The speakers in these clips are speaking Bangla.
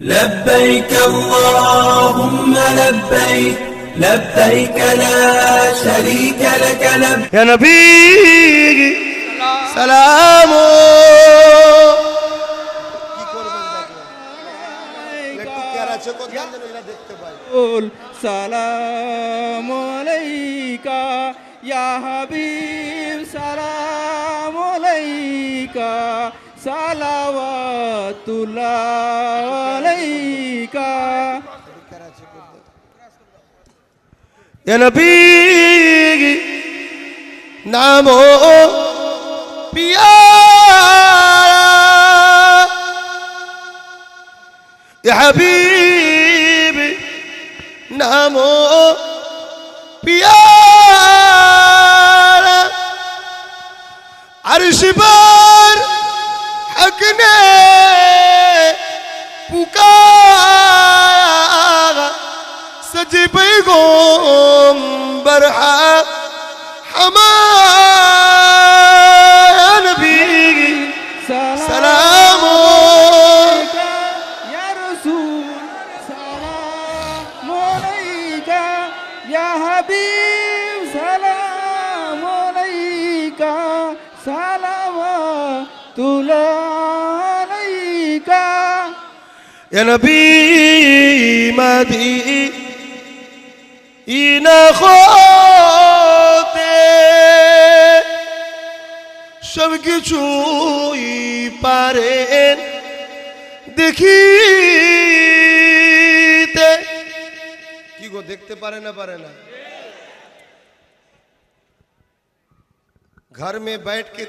لبيك اللهم لبيك لبيك لا شريك لك لبيك يا نبي سلام. سلام عليك يا حبيب سلام عليك সালাওয়াতুলাইকা নবী নাম পিয়া হাবিবি নাম পিয়া আর শিবা দিনে পুকার সজি গো বরহা আমার নবী সালাম ইয়া রাসূল সালাম আলাইকা يا نبي مدينة خاطئ সব কিছুই পারেন দেখিতে কি গো দেখতে পারে না পারে না घर में बैठ के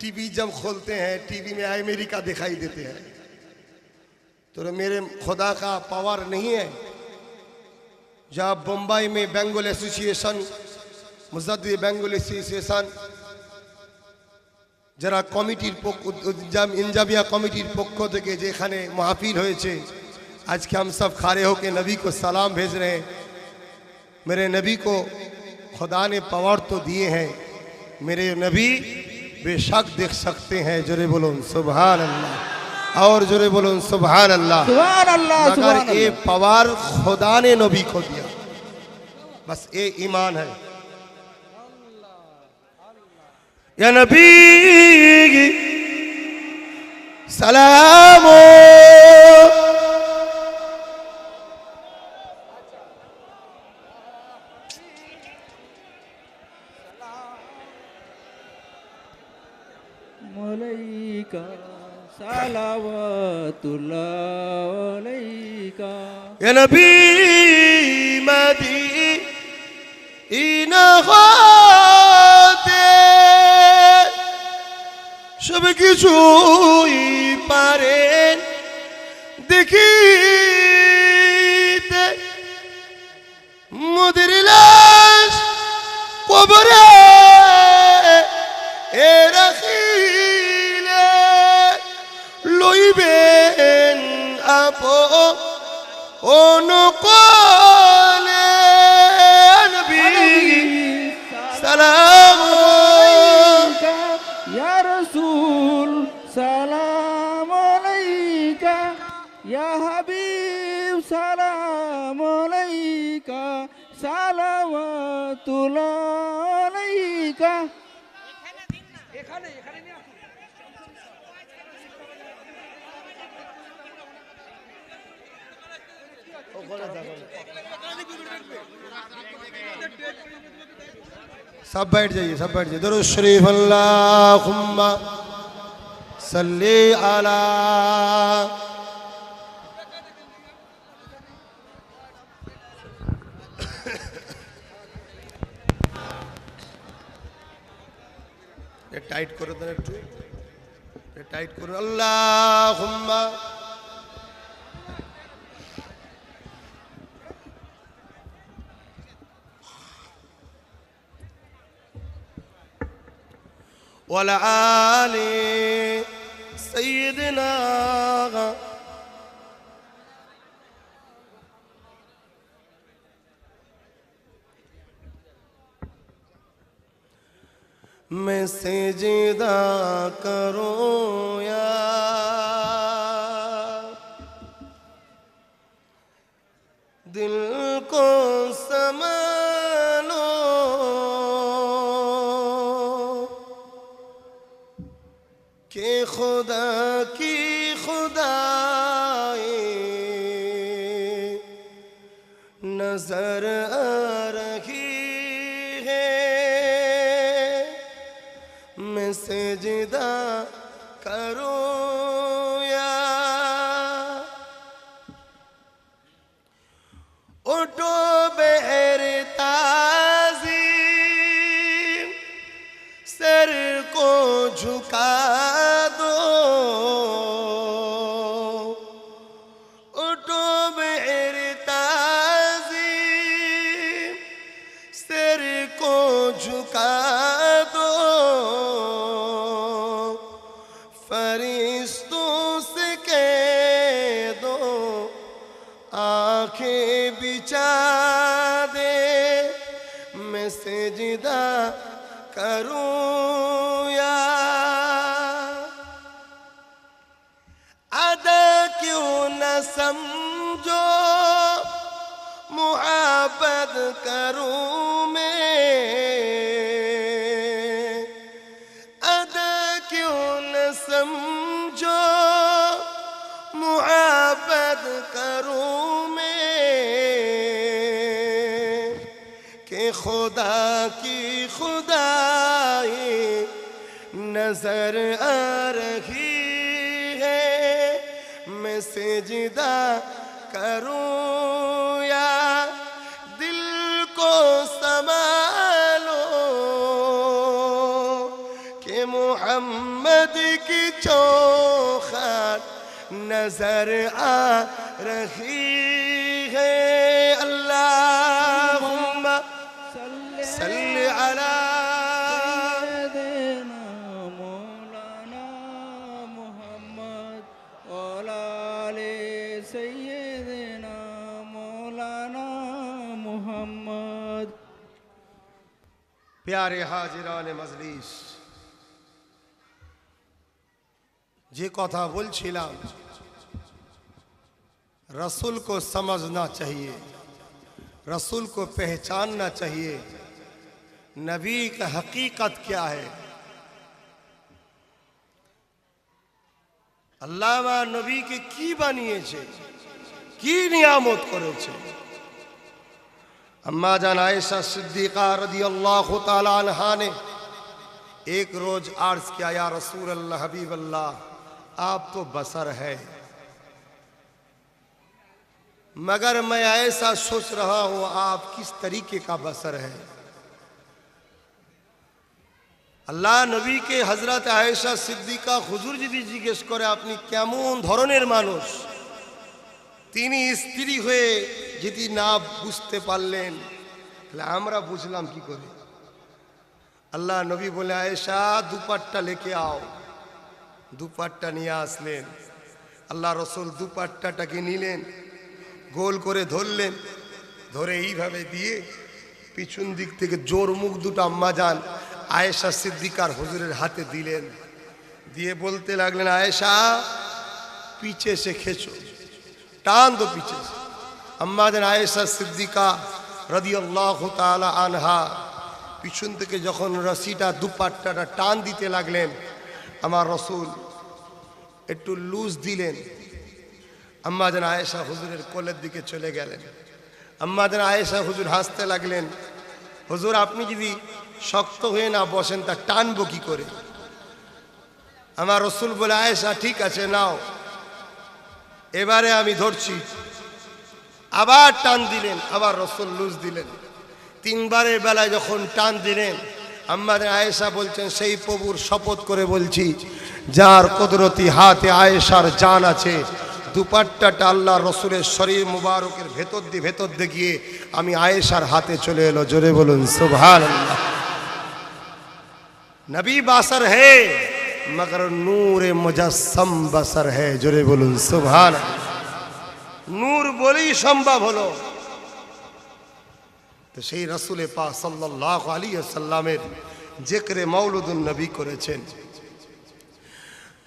टीवी जब खोलते हैं टीवी में अमेरिका दिखाई देते हैं تو میرے خدا کا پاور نہیں ہے۔ جب بمبئی میں بینگل ایسوسی ایشن مزد بینگل ایسوسی ایشن انجابیا কমিটির پک کو دکے جے خانے যেখানে ہوئے چھے۔ آج ہم سب کھارے ہو کے نبی کو سلام بھیج رہے ہیں۔ میرے نبی کو خدا نے پاور تو دیے ہیں۔ میرے نبی بے شک دیکھ سکتے ہیں، جرے بلون سبحان اللہ۔ اور جرے بولن سبحان اللہ سبحان اللہ مگر اے پوار خدا نے نبی کو دیا۔ بس اے ایمان ہے۔ یا نبی سلام يا نبي مدينة خاتم সব কিছুই পারেন দেখি মোদের লাশ কবরে سب بیٹھ جائیے سب بیٹھ جائیے درود شریف اللہ صلی علی টাইট করে দেন একটু। টাইট করে আল্লাহ হুম্মা ولا آل سيدنا میں سجدہ کروں یا دل کو سمانو کہ خدا کی خدائی نظر آئی de dar. সেজদা করো। کہ خدا کی خدائی نظر آ رہی ہے میں سجدہ کروں یا دل کو سمالو کہ محمد کی چوخات نظر آ رہی ہے پیارے حاضران مزلیس جی کتھا بولچھلاম رسول کو سمجھنا چاہیے، رسول کو پہچاننا چاہیے، نبی کا حقیقت کیا ہے؟ اللہ نبی کے کی بانیے چھے؟ کی نیامت کرے چھے؟ اما جان عائشہ صدیقہ رضی اللہ تعالی عنہ نے ایک روز عرض کیا، یا رسول اللہ، حبیب اللہ، آپ تو بسر ہے مگر میں ایسا سوچ رہا ہوں، آپ کس طریقے کا بسر ہے اللہ نبی کے حضرت عائشہ صدیقہ হুজুর جی জিজ্ঞেস করে اپنی کیمون دھرونیر مانوش তিনি স্ত্রী হয়ে যদি না বুঝতে পারলেন, তাহলে আমরা বুঝলাম কি করে? আল্লাহ নবী বলে, আয়েশা, দুপাট্টা লেখে আও। দুপাট্টা নিয়ে আসলেন। আল্লাহ রসুল দুপাট্টাটাকে নিলেন, গোল করে ধরলেন, ধরে এইভাবে দিয়ে পিছন দিক থেকে জোর মুখ দুটো আম্মা যান, আয়েশা সিদ্দিকার হুজুরের হাতে দিলেন। দিয়ে বলতে লাগলেন, আয়েশা, পিছে সে খেছো টান দো পিছে से। আয়েশা সিদ্দিকা রদি আল্লাহ তালা আনহা পিছন থেকে যখন রশিটা দুপাট্টাটা টান দিতে লাগলেন আমার রসুল একটু লুজ দিলেন আম্মা যেন আয়েশা হুজুরের কোলের দিকে চলে গেলেন আম্মা যেন আয়েশা হুজুর হাসতে লাগলেন হুজুর আপনি যদি শক্ত হয়ে না বসেন তা টানবো কি করে আমার রসুল বলে আয়েশা ঠিক আছে নাও এবারে আমি ধরছি। আবার টান দিলেন, আবার রসুল লুজ দিলেন। তিনবারের বেলায় যখন টান দিলেন আমাদের আয়েশা বলছেন, সেই প্রভুর শপথ করে বলছি, যার কুদরতি হাতে আয়েশার জান আছে, দুপাট্টাটা আল্লাহ রসুলের শরীর মুবারকের ভেতর দিয়ে ভেতর দিয়ে গিয়ে আমি আয়েশার হাতে চলে এলো। জোরে বলুন সুভান নবী বাসার হে মগর নূরে মুজাসম বসর হ্যাঁ জোরে বলুন সুভান নূর বলেই সম্ভব হলো। তো সেই রসুলে পা সাল্লাহ আলী সাল্লামের জেকরে মৌলুদুল নবী করেছেন।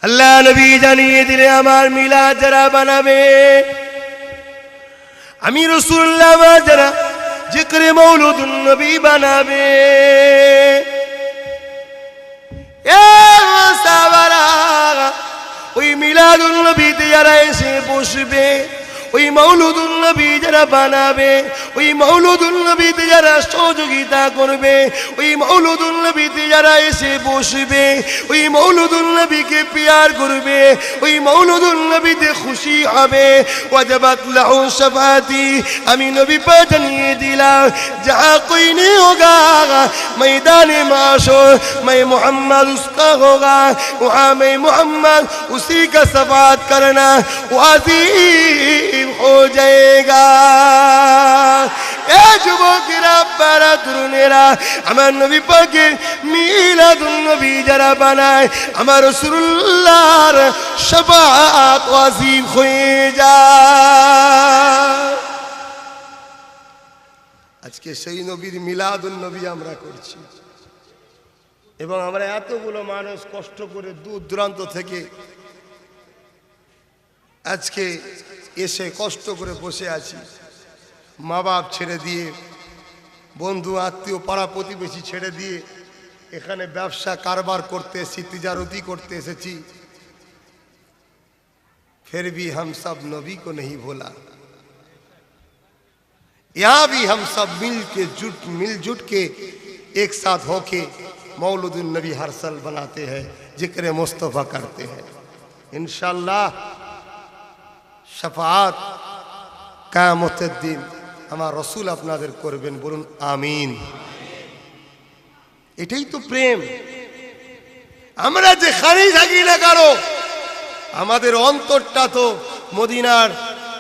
আল্লাহ নবী জানিয়ে দিলে, আমার মিলা যারা বানাবে, আমি রসুল্লাহ আমার যারা জেকরে মৌলুদুল নবী বানাবে। এ সাবারা ওই মিলাদুল নবীতে যারা এসে বসবে। ওই মৌলুদুল নবী যারা বানাবে ওই মৌলুদুল নবীতে যারা সহযোগিতা করবে ওই মৌলুদুল নবীতে যারা এসে বসবে ওই মৌলুদুল নবীকে পিয়ার করবে ওই মৌলুদুল নবীতে খুশি হবে ওয়াজাবাত লাহু শাফাতি আমি নবী পা জানিয়ে দিলাম যা कोई नहीं होगा मैदान माशोर मैं मोहम्मद उसका होगा वहाँ मैं मोहम्मद उसी का सफात करना वाजिब हो जाएगा এ যুবকেরা পারা তরুণেরা আমার নবী পাকের মিলাদুন নবী যারা বানায় আমার রসুল্লাহর সবাত ওয়াজিব হয়ে যায় আজকে সেই নবীর মিলাদুন নবী আমরা করছি এবং আমরা এতগুলো মানুষ কষ্ট করে দূর দূরান্ত থেকে আজকে এসে কষ্ট করে বসে আছি মা বাপ ছেড়ে দিয়ে বন্ধু আত্মীয় পাড়া প্রতিবেশী ছেড়ে দিয়ে এখানে ব্যবসা কারবার করতে এসেছি তিজারতি করতে এসেছি फिर भी हम सब नबी को नहीं भूला यहाँ भी हम सब मिल के जुट मिलजुट के एक साथ होके मौलूदुल नबी हर साल बनाते हैं जिक्र मुस्तफ़ा करते हैं इंशाल्लाह শফাত কায়ামতের দিন আমার রসুল আপনাদের করবেন, বলুন আমিন। এটাই তো প্রেম। আমরা যেখানেই থাকি না কারও, আমাদের অন্তরটা তো মদিনার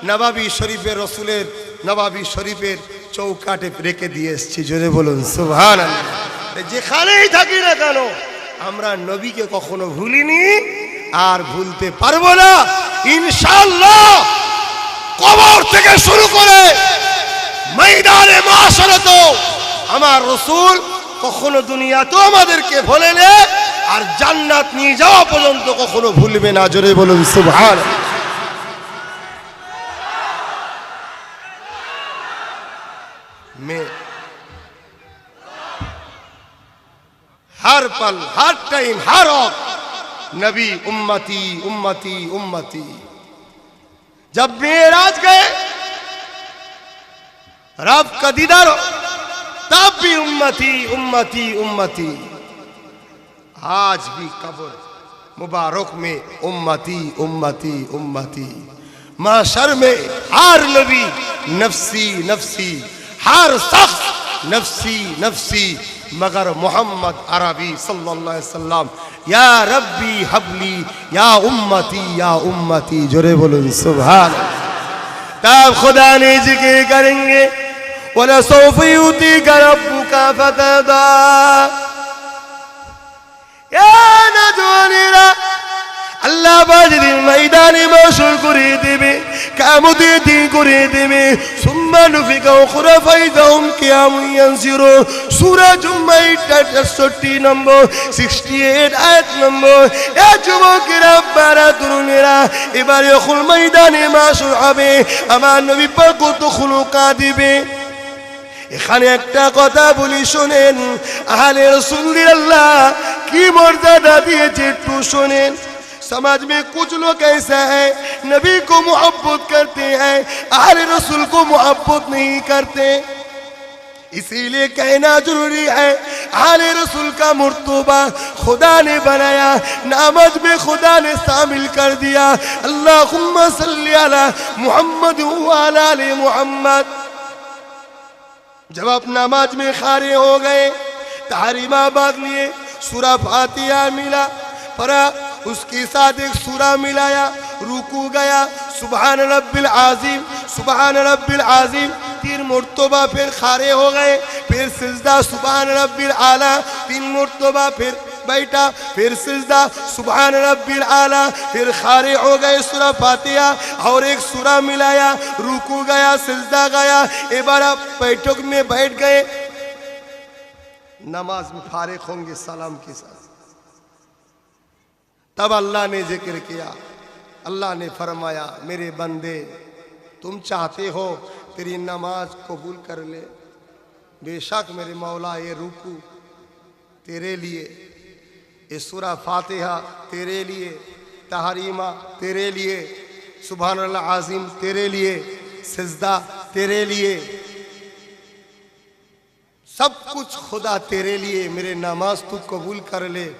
নবাবি শরীফের রসুলের নবাবি শরীফের চৌকাটে রেখে দিয়ে এসছি, জোরে বলুন সুভান যেখানেই থাকি না কেন, আমরা নবীকে কখনো ভুলিনি। আর ভুলতে পারব না। ইনশাল্লাহ কবর থেকে শুরু করে ময়দানে মাসরত আমার রসুল কখনো দুনিয়া তো আমাদেরকে ভোলে নে আর জান্নাত নিয়ে যাওয়া পর্যন্ত কখনো ভুলবে না। জোরে বলুন সুভার হার পাল, হার টাইম, হার অফ। नबी उम्मती उम्मती उम्मती जब मेराज गए रब का दीदार तब भी उम्मती उम्मती उम्मती आज भी कब्र मुबारक में उम्मती उम्मती उम्मती माशर में हर नबी नफसी नफसी हर शख्स नफसी नफसी मगर मोहम्मद अरबी सल्लल्लाहु अलैहि वसल्लम ইয়া রব্বি হাবলি, ইয়া উম্মতি ইয়া উম্মতি, জোরে বলুন সুভান তাব খোদা নিজকে করেঙ্গে ওলা সৌফিউতি গরব্বু কা ফতদা। এ নজনীরা আল্লাহ বাজদিন ময়দানে মাসুর করে দেবে কামতে দিন করে দেবে, সুম্মা নুফিকা উখরা ফাইদাহুম কিয়ামুন ইয়ানসিরুন সূরা জুম্মা 63 নম্বর 68 আয়াত নম্বর। এ যুবকেরা বারা তরুণেরা, এবারে খুল ময়দানে মাসুর হবে, আমার নবী পাক কত খুলুকা দিবে। এখানে একটা কথা বলি, শোনেন, আহলে রসুল্লির আল্লাহ কি মর্যাদা দিয়েছে একটু শোনেন। سماج میں کچھ لوگ ایسے ہیں، نبی کو محبت کرتے ہیں اہل رسول کو محبت نہیں کرتے۔ اسی لیے کہنا ضروری ہے، آل رسول کا مرتبہ خدا نے بنایا نامج میں خدا نے شامل کر دیا۔ اللہم صلی اللہ محمد علی محمد۔ جب آپ نماز میں خارے ہو گئے، تحریمہ باغ لیے، سورہ فاتحہ ملا پرہ اس کے ساتھ ایک سورہ ملایا رکو گیا، سبحان رب العظیم، سبحان رب العظیم، تین مرتبہ پھر کھارے ہو گئے، پھر سجدہ، سبحان رب العالی تین مرتبہ پھر بیٹا پھر سجدہ، سبحان رب العالی پھر خارے ہو گئے سورہ فاتحہ، اور ایک سورہ ملایا رکو گیا، سجدہ گیا بارہ بیٹھک میں بیٹھ گئے۔ نماز میں فارغ ہوں گے، سلام کے ساتھ۔ تب اللہ نے ذکر کیا۔ اللہ نے فرمایا، میرے بندے، تم چاہتے ہو تیری نماز قبول کر لے۔ بے شک میرے مولا، یہ رکو تیرے لیے، یہ سورہ فاتحہ تیرے لیے، تحریمہ تیرے لیے، سبحان اللہ عظیم تیرے لیے، سجدہ تیرے لیے۔ سب کچھ خدا تیرے لیے، میرے نماز تو قبول کر لے۔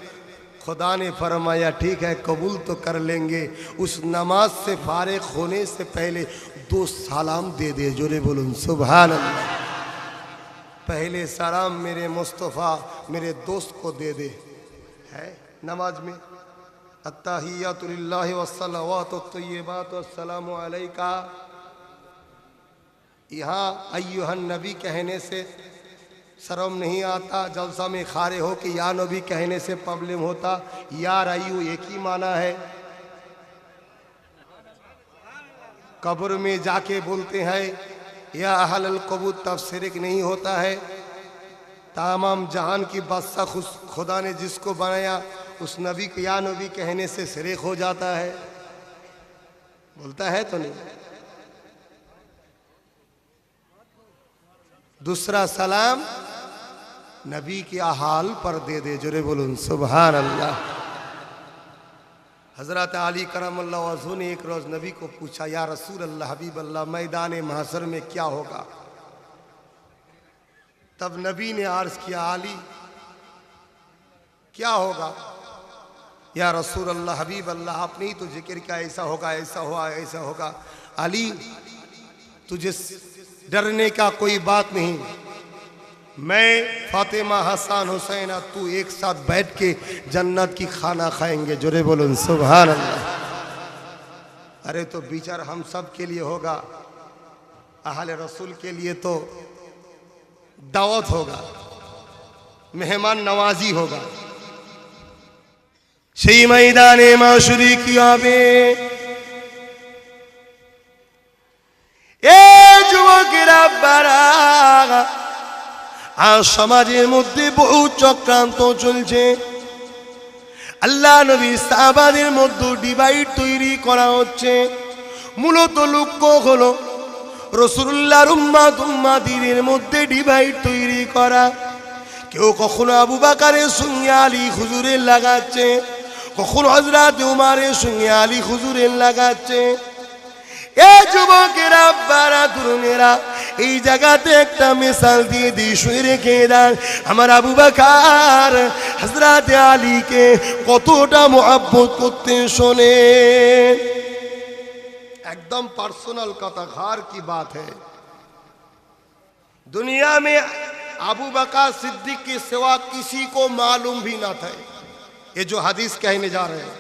خدا نے فرمایا، ٹھیک ہے، قبول تو کر لیں گے۔ اس نماز سے فارغ ہونے سے پہلے دو سلام دے دے، جو نے بولوں، سبحان اللہ۔ پہلے سلام میرے مصطفیٰ، میرے دوست کو دے دے۔ ہے نماز میں؟ التحیات اللہ والصلوات الطیبات والسلام علیکہ۔ یہاں ایوہ النبی کہنے سے سرم نہیں آتا، جلسہ میں خارے ہو کہ یا نبی کہنے سے پرابلم ہوتا، یا رائیو ایک ہی معنی ہے۔ قبر میں جا کے بولتے ہیں، یا اہل القبود تفسرک نہیں ہوتا ہے۔ تمام جہان کی بادشاہ خدا نے جس کو بنایا، اس نبی کو یا نبی کہنے سے سریک ہو جاتا ہے۔ بولتا ہے تو نہیں۔ دوسرا سلام نبی کے احال پر دے دے جرے بولن سبحان اللہ حضرت علی کرم اللہ وضو نے ایک روز نبی کو پوچھا، یا رسول اللہ، حبیب اللہ، میدان محصر میں کیا ہوگا؟ تب نبی نے عرض کیا، علی، کیا ہوگا؟ یا رسول اللہ، حبیب اللہ، آپ نے تو ذکر کیا، ایسا ہوگا، ایسا ہوا، ایسا ہوگا۔ علی، تجھے ڈرنے کا کوئی بات نہیں۔ میں فاطمہ حسان حسین تو ایک ساتھ بیٹھ کے جنت کی کھانا کھائیں گے۔ جرے بولن، سبحان اللہ۔ ارے تو بیچار ہم سب کے لیے ہوگا، اہل رسول کے لیے تو دعوت ہوگا، مہمان نوازی ہوگا۔ شئی میدان معشوری کی آبیں اے جوک رب براغ আর সমাজের মধ্যে বহু চক্রান্ত চলছে। আল্লাহ নবী সাহাবাদের মধ্যে ডিভাইড তৈরি করা হচ্ছে। মূলত লক্ষ্য হলো রসুল্লাহর উম্মাদ দিনের মধ্যে ডিভাইড তৈরি করা। কেউ কখনো আবু বাকারের সঙ্গে আলী হুজুরের লাগাচ্ছে, কখনো হজরত উমারের সঙ্গে আলী হুজুরের লাগাচ্ছে। এ যুবকেরা, বারা, তরুণেরা এই জায়গাতে একটা মিসাল দিয়ে দিই শুয়ে রেখে দেন আমার আবু বাকার হজরত আলীকে কতটা মোহাব্বত করতে শোনে एकदम पर्सनल कथाकार की बात है दुनिया में अबू बकर सिद्दीक के सिवा किसी को मालूम भी ना था ये जो हदीस कहने जा रहे हैं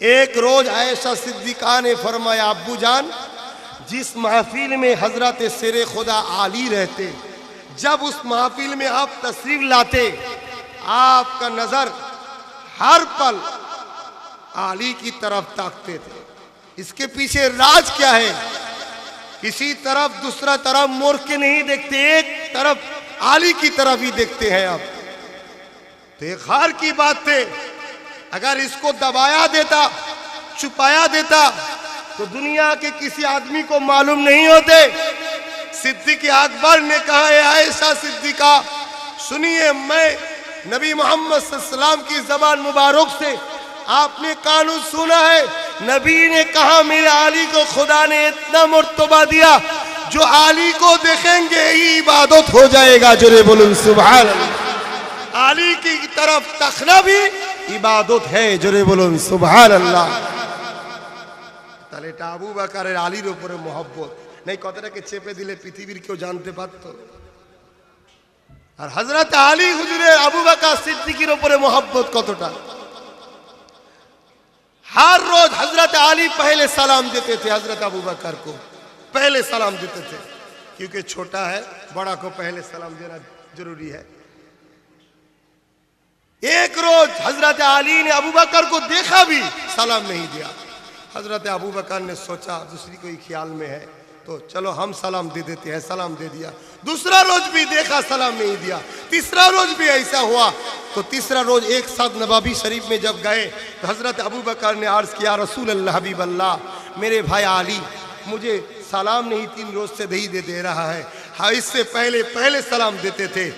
एक रोज आयशा सिद्दीका ने फरमाया अब्बू जान جس محفل میں حضرت سر خدا عالی رہتے، جب اس محفل میں آپ تصریف لاتے، آپ کا نظر ہر پل عالی کی طرف تاکتے تھے۔ اس کے پیچھے راج کیا ہے؟ کسی طرف دوسرا طرف مور کے نہیں دیکھتے، ایک طرف عالی کی طرف ہی دیکھتے ہیں آپ۔ تو یہ خار کی بات تھے اگر اس کو دبایا دیتا، چھپایا دیتا تو دنیا کے کسی آدمی کو معلوم نہیں ہوتے۔ صدیق اکبر نے کہا ہے عائشہ صدیقہ، سنیے، میں نبی محمد صلی اللہ علیہ وسلم کی زبان مبارک سے آپ نے قانون سنا ہے۔ نبی نے کہا، میرے علی کو خدا نے اتنا مرتبہ دیا، جو علی کو دیکھیں گے ہی عبادت ہو جائے گا۔ جرے بلن سبحان اللہ۔ علی کی طرف تخنا بھی عبادت ہے جرے بلن سبحان اللہ۔ তাহলে এটা আবু বাকারের আলীর ওপরে মহব্বত। নেই কথাটাকে চেপে দিলে পৃথিবীর কেউ জানতে পারত। আর হজরত আলী হুজুরের আবু বাকার সিদ্দিকির ওপরে মহব্বত কতটা? ہر روز حضرت علی پہلے سلام دیتے تھے حضرت ابو بکر کو پہلے سلام دیتے تھے کیونکہ چھوٹا ہے بڑا کو پہلے سلام دینا ضروری ہے ایک روز حضرت علی نے ابو بکر کو دیکھا بھی سلام نہیں دیا। حضرت ابو بکر نے سوچا، دوسری کوئی خیال میں ہے تو چلو ہم سلام دے دیتے ہیں، سلام دے دیا۔ دوسرا روز بھی دیکھا، سلام نہیں دیا۔ تیسرا روز بھی ایسا ہوا۔ تو تیسرا روز ایک ساتھ نبابی شریف میں جب گئے، تو حضرت ابو بکر نے عرض کیا رسول اللہ، حبیب اللہ، میرے بھائی علی، مجھے سلام نہیں تین روز سے دہی دے دے رہا ہے۔ ہاں اس سے پہلے پہلے سلام دیتے تھے۔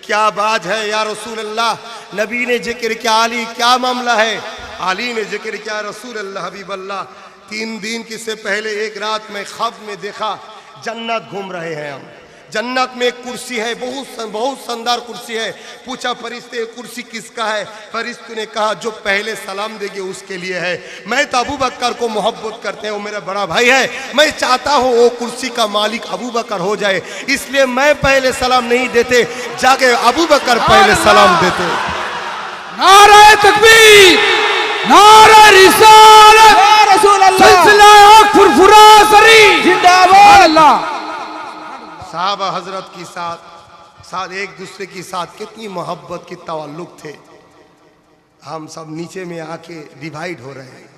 کیا بات ہے، یا رسول اللہ، نبی نے ذکر کیا، علی، کیا معاملہ ہے؟ عالم ذکر کیا، رسول اللہ، حبیب اللہ، تین دن کی سے پہلے ایک رات میں خواب میں دیکھا، جنت گھوم رہے ہیں ہم۔ جنت میں ایک کرسی ہے، بہت سندار شاندار کرسی ہے۔ پوچھا، فرشتے کرسی کس کا ہے؟ فرشت نے کہا، جو پہلے سلام دے گے اس کے لیے ہے۔ میں تو ابو بکر کو محبت کرتے ہیں وہ میرا بڑا بھائی ہے۔ میں چاہتا ہوں وہ کرسی کا مالک ابو بکر ہو جائے، اس لیے میں پہلے سلام نہیں دیتے، جا کے ابو بکر پہلے سلام دیتے۔ نعرہ تکبیر! نعرہ رسالت یا رسول اللہ سلسلہ فرفرا سری۔ زندہ باد۔ اللہ۔ صحابہ حضرت کی ساتھ ساتھ ایک دوسرے کی ساتھ کتنی محبت کی تعلق تھے۔ ہم سب نیچے میں آکے کے ڈیوائیڈ ہو رہے ہیں۔